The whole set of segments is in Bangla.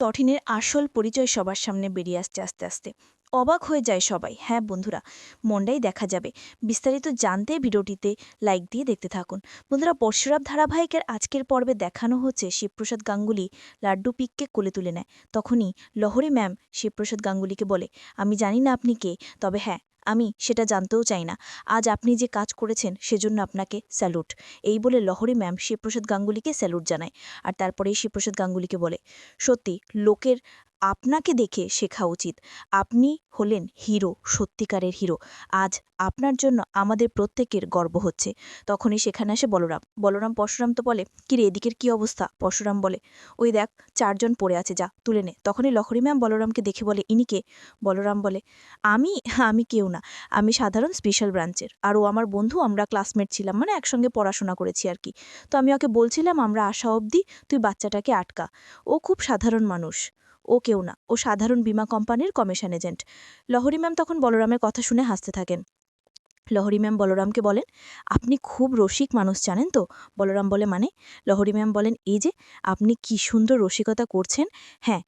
তটিনের আসল পরিচয় সবার সামনে বেরিয়ে আসছে আস্তে আস্তে। অবাক হয়ে যায় সবাই। হ্যাঁ বন্ধুরা, মনটাই দেখা যাবে। বিস্তারিত জানতে ভিডিওটিতে লাইক দিয়ে দেখতে থাকুন। বন্ধুরা, পরশুরাম ধারাবাহিকের আজকের পর্বে দেখানো হচ্ছে শিবপ্রসাদ গাঙ্গুলি লাড্ডু পিককে কোলে তুলে নেয়। তখনই লহরি ম্যাম শিবপ্রসাদ গাঙ্গুলিকে বলে, আমি জানি না আপনি কে। তবে হ্যাঁ আমি সেটা জানতেও চাই না। আজ আপনি যে কাজ করেছেন, সেজন্য আপনাকে স্যালুট। এই বলে লহরী ম্যাম শিবপ্রসাদ গাঙ্গুলিকে স্যালুট জানায়। আর তারপরেই শিবপ্রসাদ গাঙ্গুলিকে বলে, সত্যি, লোকের আপনাকে দেখে শেখা উচিত। আপনি হলেন হিরো, সত্যিকারের হিরো। আজ আপনার জন্য আমাদের প্রত্যেকের গর্ব হচ্ছে। তখনই সেখানে আসে বলরাম। বলরাম পরশুরাম তো বলে কিরে এদিকের কি অবস্থা? পরশুরাম বলে, ওই দেখ, চারজন পড়ে আছে, যা, তুলে নে। তখনই লহরী ম্যাম বলরামকে দেখে বলে, ইনি কে? বলরাম বলে, আমি? আমি কেউ না। আমি সাধারণ স্পেশাল ব্রাঞ্চের আর ও আমার বন্ধু, আমরা ক্লাসমেট ছিলাম মানে একসঙ্গে পড়াশোনা করেছি আর কি। তো আমি ওকে বলছিলাম, আমরা আসা অবধি তুই বাচ্চাটাকে আটকা। ও খুব সাধারণ মানুষ। ও কেউ না। ও সাধারণ বিমা কোম্পানির কমিশন এজেন্ট। লহরি ম্যাম তখন বলরামের কথা শুনে হাসতে থাকেন। লহরি ম্যাম বলরামকে বলেন, আপনি খুব রসিক মানুষ, জানেন তো? বলরাম বলে মানে? লহরি ম্যাম বলেন, এই যে, আপনি কি সুন্দর রসিকতা করছেন? হ্যাঁ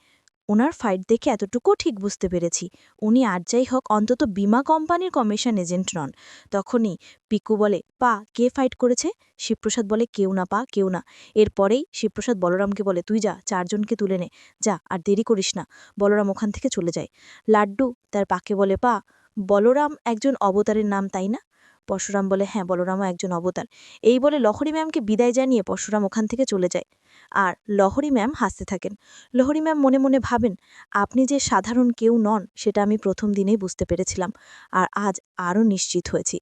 ওনার ফাইট দেখে এতটুকু ঠিক বুঝতে পেরেছি। উনি আর যাই হোক, অন্তত বিমা কোম্পানির কমিশন এজেন্ট নন। তখনই পিকু বলে, পা, কে ফাইট করেছে? শিবপ্রসাদ বলে, কেউ না, পা, কেউ না। এরপরেই শিবপ্রসাদ বলরামকে বলে, তুই যা, চারজনকে তুলে নে। যা, আর দেরি করিস না। বলরাম ওখান থেকে চলে যায়। লাড্ডু তার পাকে বলে, পা, বলরাম একজন অবতারের নাম, তাই না? পরশুরাম বলে হ্যাঁ বলরামও একজন অবতার। এই বলে লহরী ম্যামকে বিদায় জানিয়ে পরশুরাম ওখান থেকে চলে যায়। আর লহরী ম্যাম হাসতে থাকেন। লহরী ম্যাম মনে মনে ভাবেন, আপনি যে সাধারণ কেউ নন, সেটা আমি প্রথম দিনেই বুঝতে পেরেছিলাম, আর আজ আরও নিশ্চিত হয়েছি।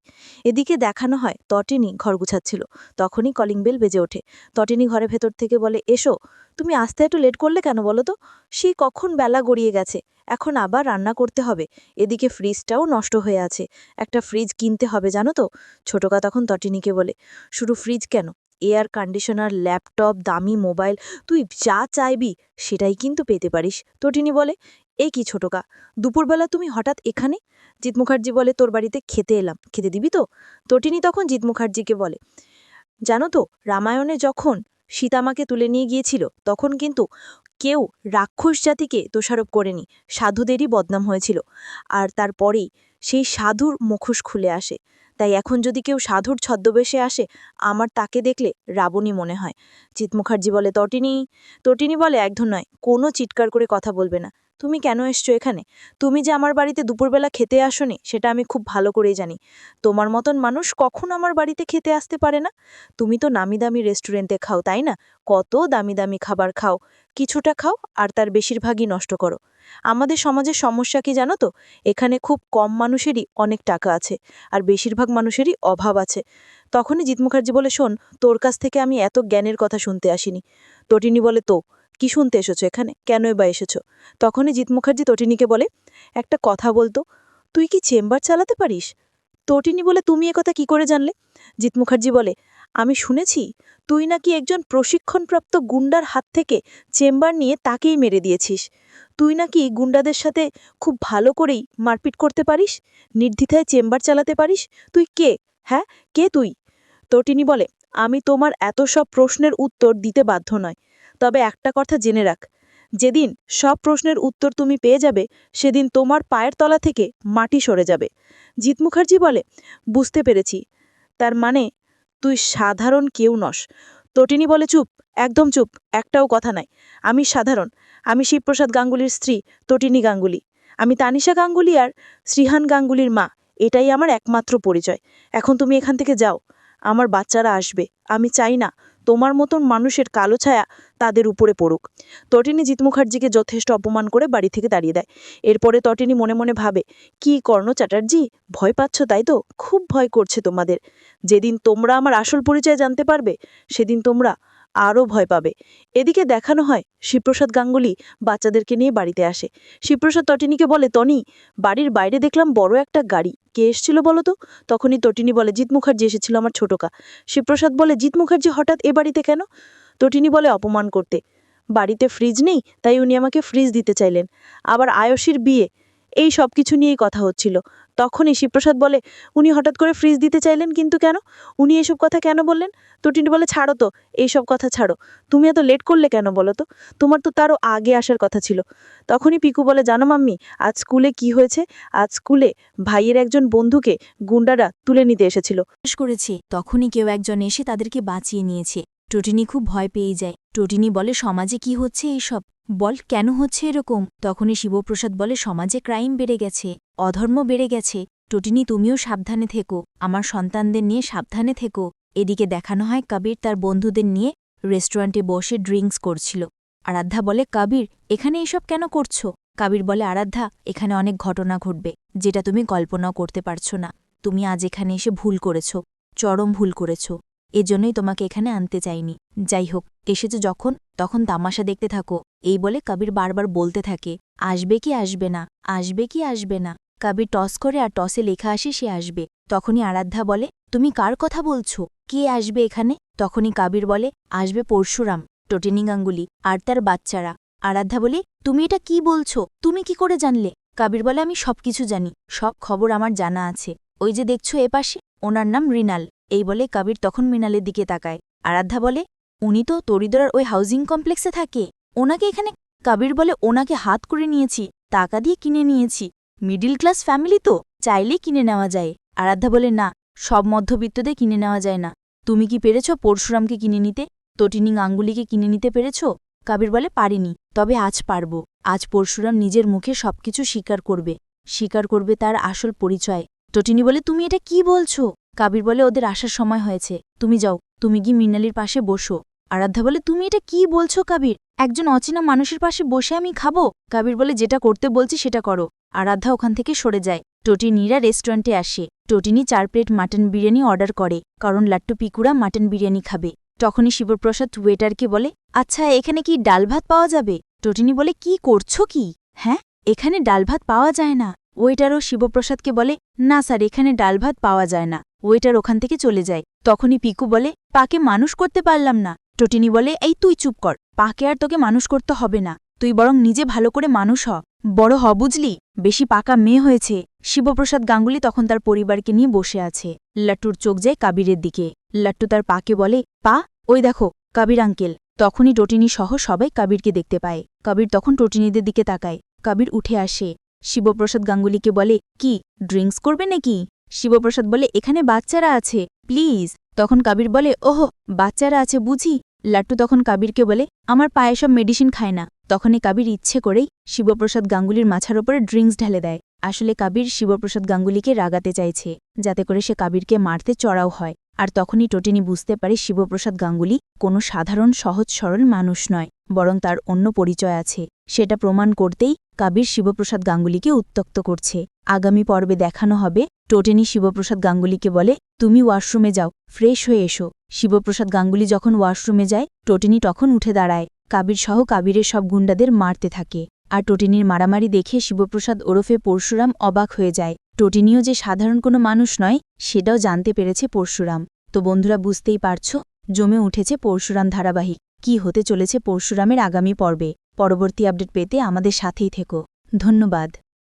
এদিকে দেখানো হয়, তটিনী ঘর গুছাচ্ছিল। তখনই কলিং বেল বেজে ওঠে। তটিনী ঘরের ভেতর থেকে বলে, এসো, তুমি আসতে একটু লেট করলে কেন বলো তো? সেই কখন বেলা গড়িয়ে গেছে? এখন আবার রান্না করতে হবে। এদিকে ফ্রিজটাও নষ্ট হয়ে আছে। একটা ফ্রিজ কিনতে হবে, জানো তো? ছোটকা তখন তটিনীকে বলে শুধু ফ্রিজ কেন? এয়ার কন্ডিশনার, ল্যাপটপ, দামি মোবাইল, তুই যা চাইবি, সেটাই কিন্তু পেতে পারিস। তটিনী বলে, এ কি ছোটকা দুপুরবেলা তুমি হঠাৎ এখানে? জিৎ মুখার্জি বলে, তোর বাড়িতে খেতে এলাম। খেতে দিবি তো? তটিনী তখন জিৎ মুখার্জিকে বলে, জানো তো, রামায়ণে যখন সীতামাকে তুলে নিয়ে গিয়েছিল। তখন কিন্তু কেউ রাক্ষস জাতিকে দোষারোপ করেনি। সাধুদেরই বদনাম হয়েছিল। আর তারপরেই সেই সাধুর মুখোশ খুলে আসে। তাই এখন যদি কেউ সাধুর ছদ্মবেশে আসে, আমার তাকে দেখলে রাবণী মনে হয়। চিত মুখার্জি বলে, তটিনী তটিনী বলে একধন নয়। কোনো চিৎকার করে কথা বলবে না। তুমি কেন এসছো এখানে? তুমি যে আমার বাড়িতে দুপুরবেলা খেতে আসনি, সেটা আমি খুব ভালো করেই জানি। তোমার মতন মানুষ কখন আমার বাড়িতে খেতে আসতে পারে না। তুমি তো নামি দামি রেস্টুরেন্টে খাও, তাই না? কত দামি দামি খাবার খাও। কিছুটা খাও আর তার বেশিরভাগই নষ্ট করো। আমাদের সমাজের সমস্যা কি জানো তো? এখানে খুব কম মানুষেরই অনেক টাকা আছে আর বেশিরভাগ মানুষেরই অভাব আছে। তখনই জিৎ মুখার্জি বলে, শোন, তোর কাছ থেকে আমি এত জ্ঞানের কথা শুনতে আসিনি। তটিনী বলে, তো? কি শুনতে এসেছ এখানে? কেনই বা এসেছ? তখনই জিৎ মুখার্জি তটিনীকে বলে, একটা কথা বলতো, তুই কি চেম্বার চালাতে পারিস? তটিনী বলে, তুমি কথা কি করে জানলে? জিৎ মুখার্জি বলে, আমি শুনেছি, তুই নাকি একজন প্রশিক্ষণপ্রাপ্ত গুন্ডার হাত থেকে চেম্বার নিয়ে তাকেই মেরে দিয়েছিস। তুই নাকি গুন্ডাদের সাথে খুব ভালো করেই মারপিট করতে পারিস, নির্দ্বিধায় চেম্বার চালাতে পারিস? তুই কে? হ্যাঁ কে তুই? তটিনী বলে, আমি তোমার এত সব প্রশ্নের উত্তর দিতে বাধ্য নয়। তবে একটা কথা জেনে রাখ। যেদিন সব প্রশ্নের উত্তর তুমি পেয়ে যাবে, সেদিন তোমার পায়ের তলা থেকে মাটি সরে যাবে। জিৎ মুখার্জি বলে, বুঝতে পেরেছি। তার মানে তুই সাধারণ কেউ নস। তটিনী বলে, চুপ, একদম চুপ, একটাও কথা নাই। আমি সাধারণ। আমি শিবপ্রসাদ গাঙ্গুলির স্ত্রী, তটিনী গাঙ্গুলি। আমি তানিশা গাঙ্গুলি আর শ্রীহান গাঙ্গুলির মা। এটাই আমার একমাত্র পরিচয়। এখন তুমি এখান থেকে যাও। আমার বাচ্চারা আসবে। আমি চাই না তোমার মতন মানুষের কালো ছায়া তাদের উপরে পড়ুক। তটিনী জিত মুখার্জিকে যথেষ্ট অপমান করে বাড়ি থেকে দাঁড়িয়ে দেয়। এরপরে তটিনী মনে মনে ভাবে, কি কর্ণ চ্যাটার্জি? ভয় পাচ্ছ তাই তো? খুব ভয় করছে তোমাদের। যেদিন তোমরা আমার আসল পরিচয় জানতে পারবে, সেদিন তোমরা আরও ভয় পাবে। এদিকে দেখানো হয়, শিবপ্রসাদ গাঙ্গুলি বাচ্চাদেরকে নিয়ে বাড়িতে আসে। শিবপ্রসাদ তটিনীকে বলে, তনি, বাড়ির বাইরে দেখলাম বড় একটা গাড়ি। কে এসেছিল বলো তো? তখনই তটিনী বলে, জিৎ মুখার্জি এসেছিল আমার ছোটকা শিবপ্রসাদ বলে, জিৎ মুখার্জি হঠাৎ এ বাড়িতে কেন? তটিনী বলে, অপমান করতে। বাড়িতে ফ্রিজ নেই, তাই উনি আমাকে ফ্রিজ দিতে চাইলেন। আবার আয়সীর বিয়ে। এই সব কিছু নিয়েই কথা হচ্ছিল। তখনই শিবপ্রসাদ বলে, উনি হঠাৎ করে ফ্রিজ দিতে চাইলেন কিন্তু কেন? উনি এসব কথা কেন বললেন? তটিনী বলে, ছাড়ো তো এইসব কথা ছাড়ো। তুমি এত লেট করলে কেন বলো তো? তোমার তো তারও আগে আসার কথা ছিল। তখনই পিকু বলে, জানো মাম্মি, আজ স্কুলে কি হয়েছে? আজ স্কুলে ভাইয়ের একজন বন্ধুকে গুন্ডারা তুলে নিতে এসেছিল। করেছে। তখনই কেউ একজন এসে তাদেরকে বাঁচিয়ে নিয়েছে। টোটিনি খুব ভয় পেয়ে যায়। টোটিনি বলে, সমাজে কি হচ্ছে এইসব? বল কেন হচ্ছে এরকম? তখনই শিবপ্রসাদ বলে, সমাজে ক্রাইম বেড়ে গেছে, অধর্ম বেড়ে গেছে। টোটিনি, তুমিও সাবধানে থেকো। আমার সন্তানদের নিয়ে সাবধানে থেকো। এদিকে দেখানো হয় কবির তার বন্ধুদের নিয়ে রেস্টুরেন্টে বসে ড্রিঙ্কস করছিল। আরাধ্যা বলে, কবির, এখানে এসব কেন করছ? কবির বলে, আরাধ্যা, এখানে অনেক ঘটনা ঘটবে, যেটা তুমি কল্পনাও করতে পারছ না। তুমি আজ এখানে এসে ভুল করেছ, চরম ভুল করেছ। এজন্যই তোমাকে এখানে আনতে চাইনি। যাই হোক, এসেছ যখন, তখন তামাশা দেখতে থাকো। এই বলে কবির বারবার বলতে থাকে, আসবে কি আসবে না, আসবে কি আসবে না? কবির টস করে আর টসে লেখা আসে সে আসবে। তখনই আরাধ্যা বলে, তুমি কার কথা বলছো? কে আসবে এখানে? তখনই কাবির বলে, আসবে পরশুরাম টোটেনি গাঙ্গুলি আর তার বাচ্চারা। আরাধ্যা বলে, তুমি এটা কি বলছো? তুমি কি করে জানলে? কাবির বলে, আমি সবকিছু জানি, সব খবর আমার জানা আছে। ওই যে দেখছ এপাশে ওনার নাম রিনাল এই বলে কাবির তখন মৃণালের দিকে তাকায়। আরাধ্যা বলে, উনি তো তরিদরার ওই হাউজিং কমপ্লেক্সে থাকে? ওনাকে এখানে কাবির বলে ওনাকে হাত করে নিয়েছি, টাকা দিয়ে কিনে নিয়েছি। মিডিল ক্লাস ফ্যামিলি তো, চাইলেই কিনে নেওয়া যায়। আরাধ্যা বলে, না, সব মধ্যবিত্তদের কিনে নেওয়া যায় না। তুমি কি পেরেছ পরশুরামকে কিনে নিতে? তটিনিং আঙ্গুলিকে কিনে নিতে পেরেছ? কাবির বলে, পারিনি, তবে আজ পারব। আজ পরশুরাম নিজের মুখে সবকিছু স্বীকার করবে। স্বীকার করবে তার আসল পরিচয়। টটিনি বলে, তুমি এটা কি বলছো? কাবির বলে, ওদের আসার সময় হয়েছে। তুমি যাও, তুমি গিয়ে মৃণালির পাশে বসো। আরাধ্যা বলে, তুমি এটা কি বলছো, কাবির? একজন অচেনা মানুষের পাশে বসে আমি খাব? কাবির বলে, যেটা করতে বলছি সেটা করো। আরাধ্যা ওখান থেকে সরে যায়। টটিনিরা রেস্টুরেন্টে আসে। টটিনি চার প্লেট মাটন বিরিয়ানি অর্ডার করে, কারণ লাট্টু পিকুরা মাটন বিরিয়ানি খাবে। তখনই শিবপ্রসাদ ওয়েটারকে বলে আচ্ছা এখানে কি ডাল ভাত পাওয়া যাবে? টটিনি বলে, কি করছ কি? হ্যাঁ এখানে ডাল ভাত পাওয়া যায় না। ওয়েটারও শিবপ্রসাদকে বলে, না স্যার, এখানে ডাল ভাত পাওয়া যায় না। ওয়েটার ওখান থেকে চলে যায়। তখনই পিকু বলে, পাকে মানুষ করতে পারলাম না। টটিনি বলে, এই তুই চুপ কর, পাকে আর তোকে মানুষ করতে হবে না, তুই বরং নিজে ভালো করে মানুষ হ। বড় হ বুঝলি, বেশি পাকা মেয়ে হয়েছে। শিবপ্রসাদ গাঙ্গুলি তখন তার পরিবারকে নিয়ে বসে আছে। লাট্টুর চোখ যায় কাবিরের দিকে। লাট্টু তার পাকে বলে, পা, ওই দেখো, কাবির আঙ্কেল। তখনই টটিনি সহ সবাই কাবিরকে দেখতে পায়। কাবির তখন টটিনিদের দিকে তাকায়। কাবির উঠে আসে। শিবপ্রসাদ গাঙ্গুলিকে বলে, কি, ড্রিঙ্কস করবে নাকি? শিবপ্রসাদ বলে, এখানে বাচ্চারা আছে, প্লিজ। তখন কাবির বলে, ওহো, বাচ্চারা আছে বুঝি? লাট্টু তখন কাবিরকে বলে, আমার পায়ে সব মেডিসিন খায় না। তখনই কাবির ইচ্ছে করেই শিবপ্রসাদ গাঙ্গুলির মাছার ওপরে ড্রিঙ্কস ঢেলে দেয়। আসলে কাবির শিবপ্রসাদ গাঙ্গুলিকে রাগাতে চাইছে, যাতে করে সে কাবিরকে মারতে চড়াও হয়। আর তখনই টোটিনি বুঝতে পারে শিবপ্রসাদ গাঙ্গুলি কোনো সাধারণ, সহজ, সরল মানুষ নয়, বরং তার অন্য পরিচয় আছে। সেটা প্রমাণ করতেই কাবির শিবপ্রসাদ গাঙ্গুলিকে উত্তক্ত করছে। আগামী পর্বে দেখানো হবে টোটেনি শিবপ্রসাদ গাঙ্গুলিকে বলে, তুমি ওয়াশরুমে যাও, ফ্রেশ হয়ে এসো। শিবপ্রসাদ গাঙ্গুলি যখন ওয়াশরুমে যায়, টোটেনি তখন উঠে দাঁড়ায়। কাবির সহ কাবিরের সব গুন্ডাদের মারতে থাকে। আর টোটিনির মারামারি দেখে শিবপ্রসাদ ওরফে পরশুরাম অবাক হয়ে যায়। টোটিনিও যে সাধারণ কোনো মানুষ নয়, সেটাও জানতে পেরেছে পরশুরাম। তো বন্ধুরা, বুঝতেই পারছ? জমে উঠেছে পরশুরাম ধারাবাহিক। কি হতে চলেছে পরশুরামের আগামী পর্বে? পরবর্তী আপডেট পেতে আমাদের সাথেই থেকো। ধন্যবাদ।